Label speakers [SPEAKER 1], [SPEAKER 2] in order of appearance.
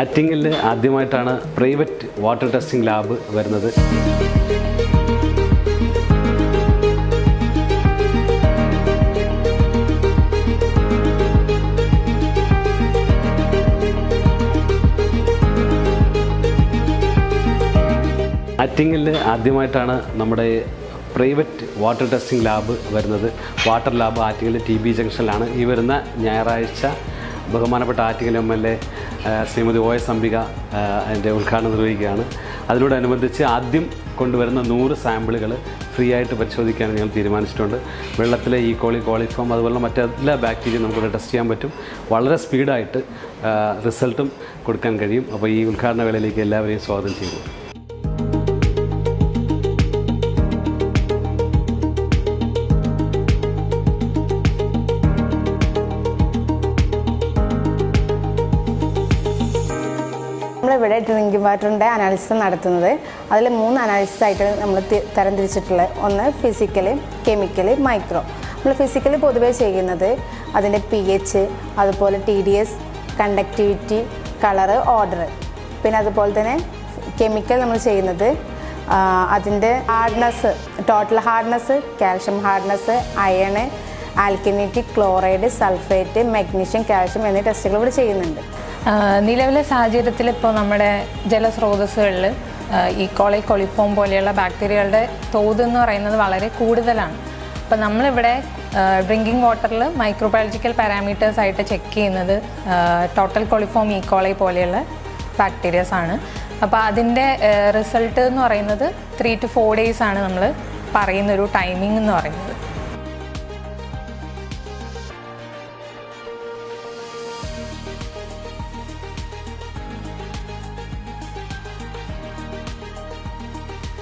[SPEAKER 1] ആറ്റിങ്ങിൽ ആദ്യമായിട്ടാണ് private water testing lab വരുന്നത്. ആറ്റിങ്ങിൽ ആദ്യമായിട്ടാണ് നമ്മുടെ പ്രൈവറ്റ് വാട്ടർ ടെസ്റ്റിംഗ് ലാബ് വരുന്നത്. Water lab Attingal T B ജംഗ്ഷനിലാണ്. ഈ വരുന്ന ഞായറാഴ്ച ബഹുമാനപ്പെട്ട Attingal M L A Shrimati O S Ambika എന്റെ ഉദ്ഘാടനം നിർവഹിക്കുകയാണ്. അതിനോടനുബന്ധിച്ച് ആദ്യം കൊണ്ടുവരുന്ന നൂറ് സാമ്പിളുകൾ ഫ്രീ ആയിട്ട് പരിശോധിക്കാൻ ഞങ്ങൾ തീരുമാനിച്ചിട്ടുണ്ട്. വെള്ളത്തിലെ ഈ കോളി കോളിഫോം അതുപോലെ മറ്റെല്ലാ ബാക്ടീരിയയും നമുക്ക് ടെസ്റ്റ് ചെയ്യാൻ പറ്റും. വളരെ സ്പീഡായിട്ട് റിസൾട്ടും കൊടുക്കാൻ കഴിയും. അപ്പോൾ ഈ ഉദ്ഘാടന വേളയിലേക്ക് എല്ലാവരെയും സ്വാഗതം ചെയ്യുന്നു.
[SPEAKER 2] നമ്മളിവിടെ ഡ്രിങ്കിങ് വാട്ടറിന്റെ അനാലിസിസ് നടത്തുന്നത്. അതിൽ മൂന്ന് അനാലിസിസ് ആയിട്ട് നമ്മൾ തരംതിരിച്ചിട്ടുള്ളത് ഒന്ന് ഫിസിക്കൽ കെമിക്കൽ മൈക്രോ നമ്മൾ ഫിസിക്കൽ പൊതുവേ ചെയ്യുന്നത് അതിന്റെ പി എച്ച് അതുപോലെ T D S conductivity colour odour പിന്നെ അതുപോലെ തന്നെ കെമിക്കൽ നമ്മൾ ചെയ്യുന്നത് അതിന്റെ hardness total hardness calcium hardness iron alkalinity chloride sulphate magnesium calcium എന്നീ ടെസ്റ്റുകൾ ഇവിടെ ചെയ്യുന്നുണ്ട്.
[SPEAKER 3] നിലവിലെ സാഹചര്യത്തിൽ ഇപ്പോൾ നമ്മുടെ ജലസ്രോതസ്സുകളിൽ ഈ കോളി കൊളിഫോം പോലെയുള്ള ബാക്ടീരിയകളുടെ തോത് എന്ന് പറയുന്നത് വളരെ കൂടുതലാണ്. അപ്പോൾ നമ്മളിവിടെ ഡ്രിങ്കിങ് വാട്ടറിൽ മൈക്രോബയോളജിക്കൽ പാരാമീറ്റേഴ്സ് ആയിട്ട് ചെക്ക് ചെയ്യുന്നത് ടോട്ടൽ കൊളിഫോം ഈ കോളി പോലെയുള്ള ബാക്ടീരിയസ് ആണ്. അപ്പോൾ അതിന്റെ റിസൾട്ട് എന്ന് പറയുന്നത് ത്രീ ടു ഫോർ ഡേയ്സ് ആണ് നമ്മൾ പറയുന്നൊരു ടൈമിംഗ് എന്ന് പറയുന്നത്.